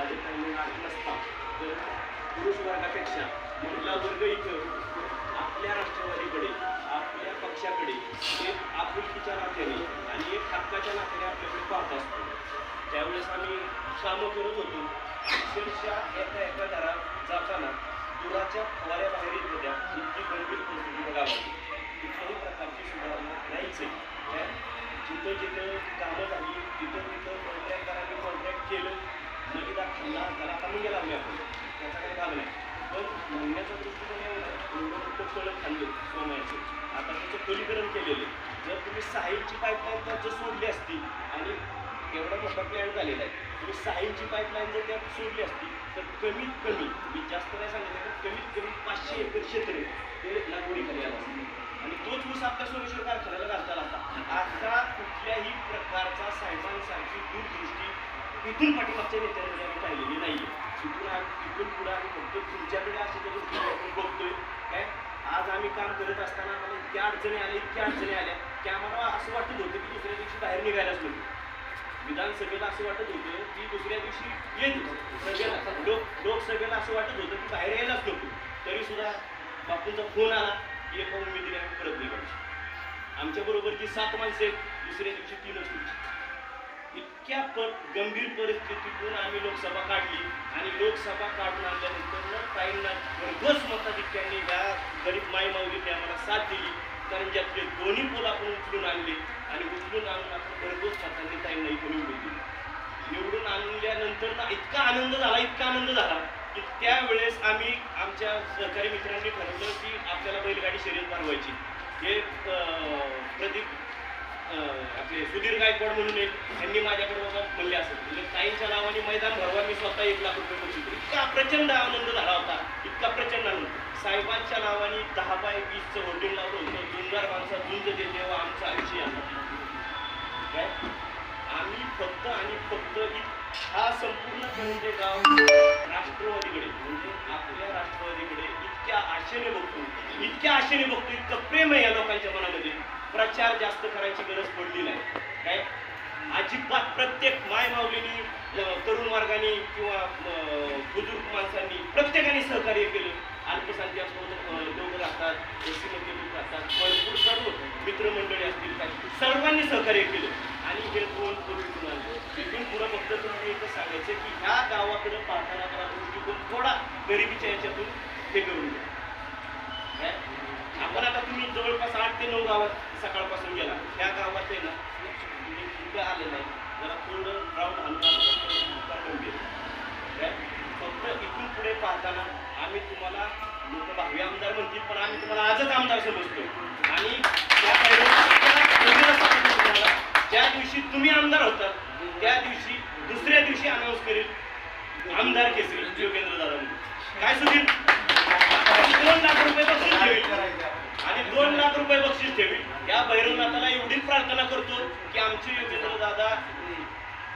अंदाजे टायमिंग नसता तर पुरुष वर्गापेक्षा महिला वर्ग इथं आपल्या राष्ट्रवादीकडे आपल्या पक्षाकडे एक आपुलकीच्या नात्याने आणि एक हक्काच्या नात्याने आपल्याकडे पाहत असतो. त्यावेळेस आम्ही कामं करत होतो. अक्षरशः एका एका घरात जाताना दुराच्या फवाऱ्याबाहेर येत होत्या. इतकी गंभीर परिस्थिती त्या गावाची कुठल्याही प्रकारची सुधारणा नाहीच आहे. जिथं जिथं कामं झाली तिथं तिथं कॉन्ट्रॅक्टरांनी कॉन्ट्रॅक्ट केलं मलिदा खाल्ला त्याला काढून गेला आम्ही आपण त्याचा काही भाग नाही पण म्हणण्याचा दृष्टिकोन एवढा आहे, एवढं मोठं फळं खाल्लं सोन्याचं आता त्याचं खोलीकरण केलेलं आहे जर तुम्ही साहिलची पाईपलाईन त्यात जर सोडली असती आणि एवढा मोठा प्लॅन झालेला आहे तुम्ही साहिलची पाईपलाईन जर त्यात सोडली असती तर कमीत कमी मी जास्त नाही सांगितलं तर कमीत कमी पाचशे एकर क्षेत्र ते लागवडीखाली आलं असतं आणि तोच ऊस आपल्या सोमेश्वर कारखान्याला घालताला लागता आता कुठल्याही प्रकारचा साहेबांसारखी दूरदृष्टी इथून पाठीमागच्या नेत्यांमध्ये राहिलेली नाही इथून आम्ही इथून पुढे आम्ही फक्त तुमच्याकडे अशी दृष्टीने आपण बघतोय काय? आज आम्ही काम करत असताना आम्हाला इतक्या अडचणी आल्या इतक्या अडचणी आल्या की आम्हाला असं वाटत होतं की दुसऱ्या दिवशी बाहेर निघायलाच नको. विधानसभेला असं वाटत होतं की दुसऱ्या दिवशी येत सभेला लोक लोकसभेला असं वाटत होतं की बाहेर यायलाच नको. तरी सुद्धा बापूंचा फोन आला की एका उमेदीने आम्ही परत निघायची. आमच्या बरोबरची सात माणसं आहेत दुसऱ्या दिवशी तीनच तुमची. इतक्या प गंभीर परिस्थितीतून आम्ही लोकसभा काढली. आणि लोकसभा काढून आणल्यानंतर ताईंना भरघोस मताधिक्यांनी या गरीब माईमावलीने आम्हाला साथ दिली. कारण ज्यातले दोन्ही पोल आपण उचलून आणले. आणि उचलून आणून आपण भरघोस मतांनी ताईंना इथे निवडून दिली. निवडून आणल्यानंतर ना इतका आनंद झाला इतका आनंद झाला की त्यावेळेस आम्ही आमच्या सहकारी मित्रांनी ठरवलं की आपल्याला बैलगाडी शर्यत भरवायची. हे प्रदीप सुधीर गायकवाड म्हणून एक माझ्याकडे म्हणले असं. म्हणजे ताईंच्या नावाने मैदान भरवा मी स्वतः एक लाख रुपये बक्षीस इतका प्रचंड आनंद झाला होता. इतका प्रचंड आनंद. साहेबांच्या नावाने दहा बाय वीसचं होर्डिंग लावलं होतं. जुंजार माणसा झुंज देते तेव्हा आमचं आयुष्य आहे. काय? आम्ही फक्त आणि फक्त हा संपूर्ण म्हणजे गाव राष्ट्रवादीकडे म्हणजे आपल्या राष्ट्रवादीकडे इतक्या आशेने बघतो. इतक्या आशेने बघतो. इतकं प्रेम आहे या लोकांच्या मनामध्ये. प्रचार जास्त करायची गरज पडली नाही. काय? अजिबात प्रत्येक माय माऊलीनी तरुण वर्गाने किंवा बुजुर्ग माणसांनी प्रत्येकाने सहकार्य केलं. अल्पसंख्याक लोक राहतात एसीमध्ये लोक राहतात भरपूर सर्व मित्रमंडळी असतील काही सर्वांनी सहकार्य केलं. आणि हे दोन पूर्वीतून आले तिथून पुढं फक्त तुम्ही एकच सांगायचं की ह्या गावाकडं पाहताना मला दृष्टिकोन थोडा गरिबीच्या याच्यातून हे करून घ्या मी जवळपास आठ ते नऊ गावात सकाळपासून गेला. त्या गावात आहे ना तुम्ही आलेलं आले नाही जरा थोडं ग्राउंड हलून काय? फक्त इथून पुढे पाहताना आम्ही तुम्हाला लोक भावी आमदार म्हणतील पण आम्ही तुम्हाला आजच आमदार समजतो आणि ज्या दिवशी तुम्ही आमदार होतात त्या दिवशी दुसऱ्या दिवशी अनाऊन्स करील आमदार केसरी योगेंद्र दादा काय सुधीर दोन लाख रुपये बक्षीस आणि दोन लाख रुपये बक्षीस ठेवी. या भैरवनाथाला एवढीच प्रार्थना करतो की आमचे योगेंद्र दादा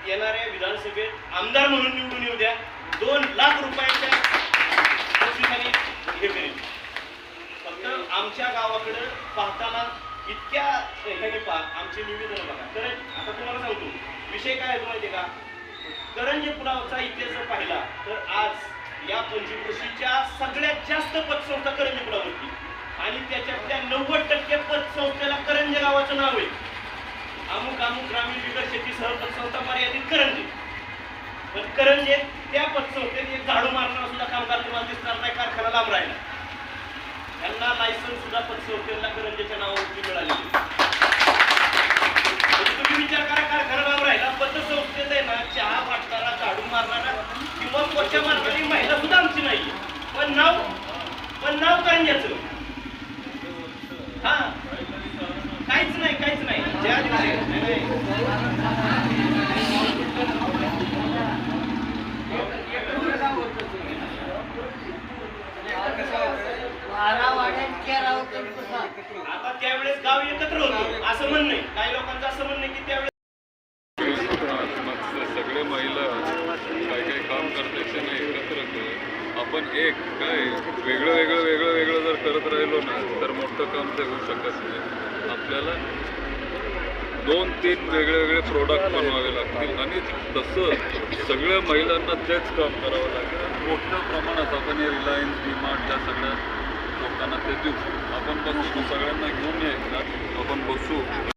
येणाऱ्या विधानसभेत आमदार म्हणून निवडून येऊ द्या. दोन लाख रुपयाच्या बक्षिसाने हे करेल फक्त आमच्या गावाकडे पाहताना इतक्या ह्याने पहा आमचे निवेदन बघा. तर आता तुम्हाला सांगतो. विषय काय आहे माहिती आहे का? करंजी पुलावचा इतिहास जर पाहिला तर आज या पंचकृषीच्या सगळ्यात जास्त पतसंस्था करंजी पुलावरती आणि त्याच्यातल्या नव्वद टक्के पतसंस्थेला करंजे गावाचं नाव आहे. अमुक अमुक ग्रामीण विकास शेती सह पतसंस्था मर्यादित करंजी. पण करंजे त्या पतसंस्थेत एक झाडू मारणारा सुद्धा कामगार तुम्हाला दिसणार नाही कारखाना लांब राहिला. त्यांना लायसन्स सुद्धा पतसंस्थेला करंजेच्या नावावरती मिळाले म्हणजे तुम्ही विचार करा कारखाना लांब राहिला पतसंस्थेत आहे ना चहा वाटणारा झाडू मारणारा किंवा पोचा मारणारी महिला सुद्धा आमची नाही पण नाव पण नाव करंजाचं हा काहीच नाही काहीच नाही ज्या दिवशी नाही, नाही. आता त्यावेळेस गाव एकत्र होतो. असं म्हणणं आहे. काही लोकांचं असं म्हणणं की त्यावेळेस मग सगळे महिला काही काही काम करण्याचे नाही एकत्र आपण एक काय? वेगळं वेगळं वेगळं वेगळं जर करत राहिलो ना तर मोठं काम ते होऊ शकत नाही. आपल्याला दोन तीन वेगळे वेगळे प्रोडक्ट बनवावे लागतील. आणि तसं सगळ्या महिलांना तेच काम करावं लागेल. मोठ्या प्रमाणात आपण हे रिलायन्स डीमार्ट या सगळ्या लोकांना ते देऊ. आपण बसू सगळ्यांना घेऊन यायचं. आपण बसू.